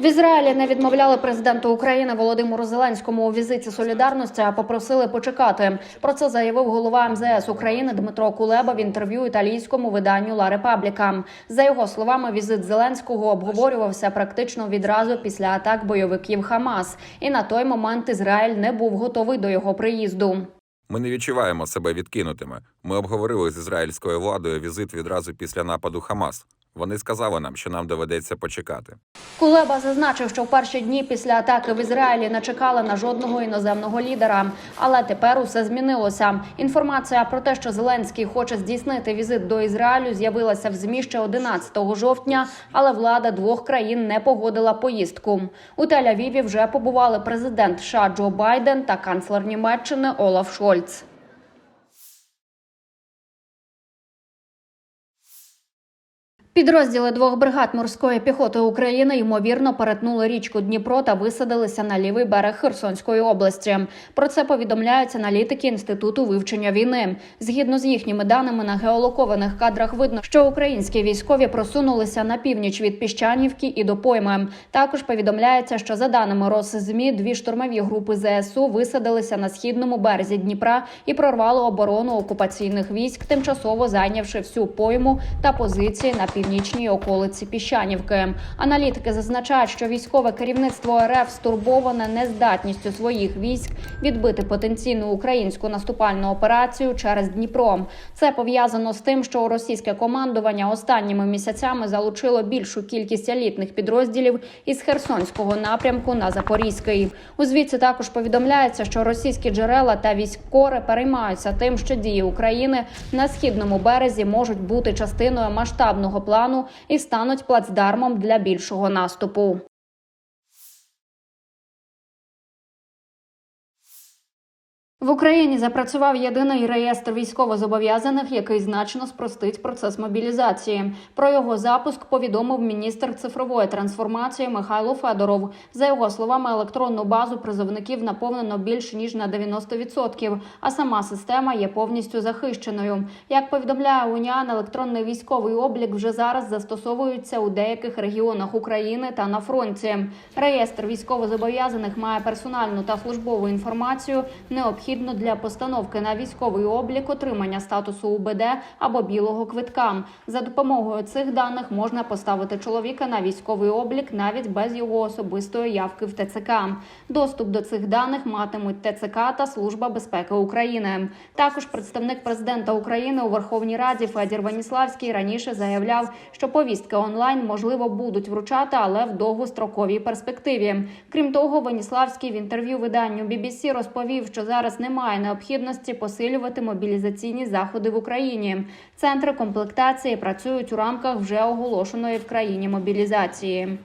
В Ізраїлі не відмовляли президенту України Володимиру Зеленському у візиті солідарності, а попросили почекати. Про це заявив голова МЗС України Дмитро Кулеба в інтерв'ю італійському виданню Ла Репабліка. За його словами, візит Зеленського обговорювався практично відразу після атак бойовиків Хамас, і на той момент Ізраїль не був готовий до його приїзду. Ми не відчуваємо себе відкинутими. Ми обговорили з ізраїльською владою візит відразу після нападу Хамас. Вони сказали нам, що нам доведеться почекати. Кулеба зазначив, що в перші дні після атаки в Ізраїлі не чекали на жодного іноземного лідера. Але тепер усе змінилося. Інформація про те, що Зеленський хоче здійснити візит до Ізраїлю, з'явилася в змі ще 11 жовтня, але влада двох країн не погодила поїздку. У Тель-Авіві вже побували президент США Джо Байден та канцлер Німеччини Олаф Шольц. Підрозділи двох бригад морської піхоти України ймовірно перетнули річку Дніпро та висадилися на лівий берег Херсонської області. Про це повідомляють аналітики інституту вивчення війни. Згідно з їхніми даними, на геолокованих кадрах видно, що українські військові просунулися на північ від Піщанівки і до пойми. Також повідомляється, що за даними Росзмі, дві штурмові групи ЗСУ висадилися на східному березі Дніпра і прорвали оборону окупаційних військ, тимчасово зайнявши всю пойму та позиції на північній околиці Піщанівки. Аналітики зазначають, що військове керівництво РФ стурбоване нездатністю своїх військ відбити потенційну українську наступальну операцію через Дніпро. Це пов'язано з тим, що російське командування останніми місяцями залучило більшу кількість елітних підрозділів із Херсонського напрямку на Запорізький. У звідси також повідомляється, що російські джерела та військкори переймаються тим, що дії України на східному березі можуть бути частиною масштабного плану і стануть плацдармом для більшого наступу. В Україні запрацював єдиний реєстр військовозобов'язаних, який значно спростить процес мобілізації. Про його запуск повідомив міністр цифрової трансформації Михайло Федоров. За його словами, електронну базу призовників наповнено більше ніж на 90%, а сама система є повністю захищеною. Як повідомляє УНІАН, електронний військовий облік вже зараз застосовується у деяких регіонах України та на фронті. Реєстр військовозобов'язаних має персональну та службову інформацію, необхідну для постановки на військовий облік, отримання статусу УБД або білого квитка. За допомогою цих даних можна поставити чоловіка на військовий облік навіть без його особистої явки в ТЦК. Доступ до цих даних матимуть ТЦК та Служба безпеки України. Також представник президента України у Верховній Раді Федір Ваніславський раніше заявляв, що повістки онлайн можливо будуть вручати, але в довгостроковій перспективі. Крім того, Ваніславський в інтерв'ю виданню BBC розповів, що зараз немає необхідності посилювати мобілізаційні заходи в Україні. Центри комплектації працюють у рамках вже оголошеної в країні мобілізації.